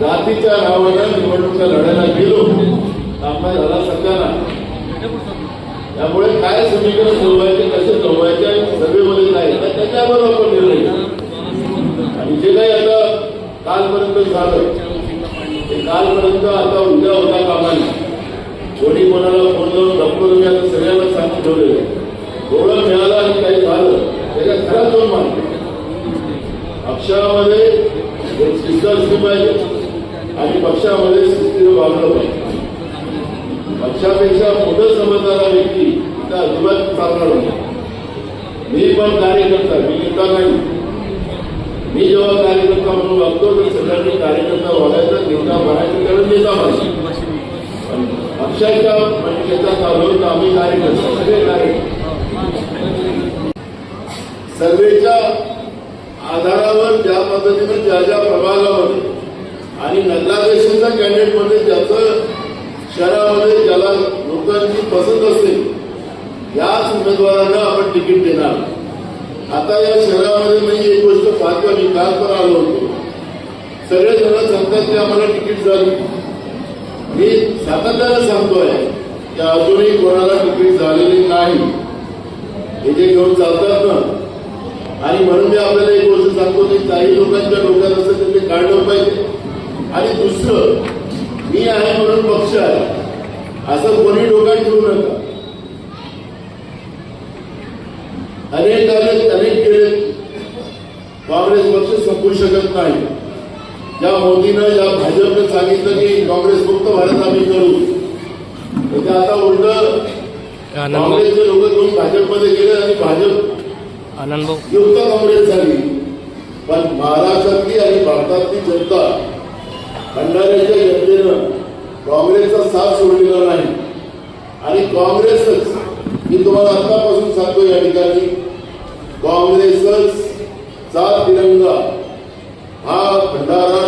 जातीच्या नावानं निवडणुका लढायला गेलो सामना झाला सध्याला त्यामुळे काय समीकरण सोडवायचे कसे सोडवायचे सभेमध्ये नाही. त्याच्यावर आपण निर्णय आणि जे काही आता कालपर्यंत झालं ते कालपर्यंत आता उद्या होता कामाने. कोणी कोणाला फोन लावून डॉक्टर तुम्ही आता सगळ्यांना सांगून ठेवलेलं आहे. थोडं मिळालं आणि काही झालं त्याच्या खरा दोन मानतो? अक्षरामध्ये एक शिस्त असली पाहिजे आणि पक्षामध्ये शिस्तीनं वागलं पाहिजे पक्षापेक्षा मोठं समजणारा व्यक्ती त्या अजिबात चालणार नाही. मी पण कार्यकर्ता मी नेता नाही. मी जेव्हा कार्यकर्ता म्हणून वागतो तर सगळ्यांनी कार्यकर्ता वागायचा नेता व्हायचं कारण नेता पाहिजे पण पक्षाच्या म्हणजे नेता चालू तर आम्ही कार्यकर्ता सगळे कार्यकर्ते. सर्वेच्या आधारावर ज्या पद्धतीनं ज्या ज्या प्रभागामध्ये नगराध्यक्षांच्या कॅन्डिडेटमध्ये ज्याचं शहरामध्ये ज्याला लोकांची पसंत असेल याच उमेदवारांना आपण तिकीट देणार. आता या शहरामध्ये मी एक गोष्ट पाहतो मी पण आलो होतो. सगळेजण सांगतात की आम्हाला तिकीट झाली. मी सातत्यानं सांगतोय की अजूनही कोणाला तिकीट झालेली नाही. हे जे घेऊन चालतात ना आणि म्हणून मी आपल्याला एक गोष्ट सांगतो की काही लोकांच्या डोक्यात असं ते काढलं पाहिजे. आणि दुसरं मी आहे म्हणून पक्ष आहे. असं कोणी डोक्यात ठेवू नका. अनेक अनेक अनेक केले. काँग्रेस पक्ष संपू शकत नाही. ज्या मोदीनं ज्या भाजपनं सांगितलं की काँग्रेस मुक्त भारत आम्ही करू. तर ते आता उलट काँग्रेसचे लोक घेऊन भाजपमध्ये गेले आणि भाजप युक्त काँग्रेस झाली. पण महाराष्ट्रातली आणि भारतातली जनता भंडाऱ्याच्या जनतेनं काँग्रेसचा साथ सोडलेला नाही. आणि काँग्रेसच मी तुम्हाला आतापासून सांगतो या ठिकाणी काँग्रेसच चा तिरंगा हा भंडारा